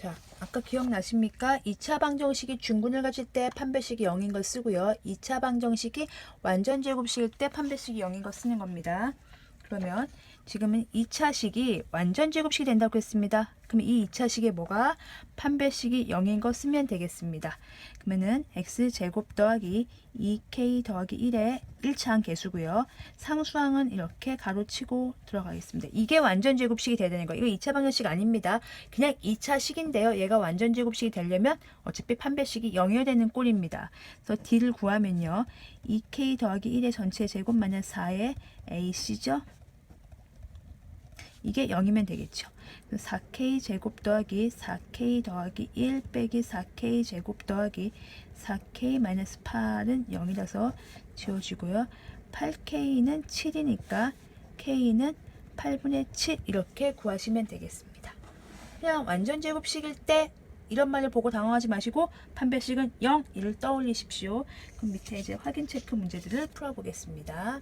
자, 아까 기억나십니까? 2차 방정식이 중근을 가질 때 판별식이 0인 걸 쓰고요. 2차 방정식이 완전 제곱식일 때 판별식이 0인 걸 쓰는 겁니다. 그러면 지금은 2차식이 완전 제곱식이 된다고 했습니다. 그럼 이 2차식에 뭐가 판별식이 0인 거 쓰면 되겠습니다. 그러면은 x제곱 더하기 2k 더하기 1의 1차항 개수고요. 상수항은 이렇게 가로치고 들어가겠습니다. 이게 완전 제곱식이 돼야 되는 거예요. 이거 2차 방정식 아닙니다. 그냥 2차식인데요. 얘가 완전 제곱식이 되려면 어차피 판별식이 0이어야 되는 꼴입니다. 그래서 d를 구하면요. 2k 더하기 1의 전체 제곱 마이너스 4의 ac죠. 이게 0이면 되겠죠. 4k 제곱 더하기 4k 더하기 1 빼기 4k 제곱 더하기 4k 마이너스 8은 0이라서 지워지고요. 8k는 7이니까 k는 8분의 7 이렇게 구하시면 되겠습니다. 그냥 완전 제곱식일 때 이런 말을 보고 당황하지 마시고 판별식은 0 이를 떠올리십시오. 그럼 밑에 이제 확인 체크 문제들을 풀어보겠습니다.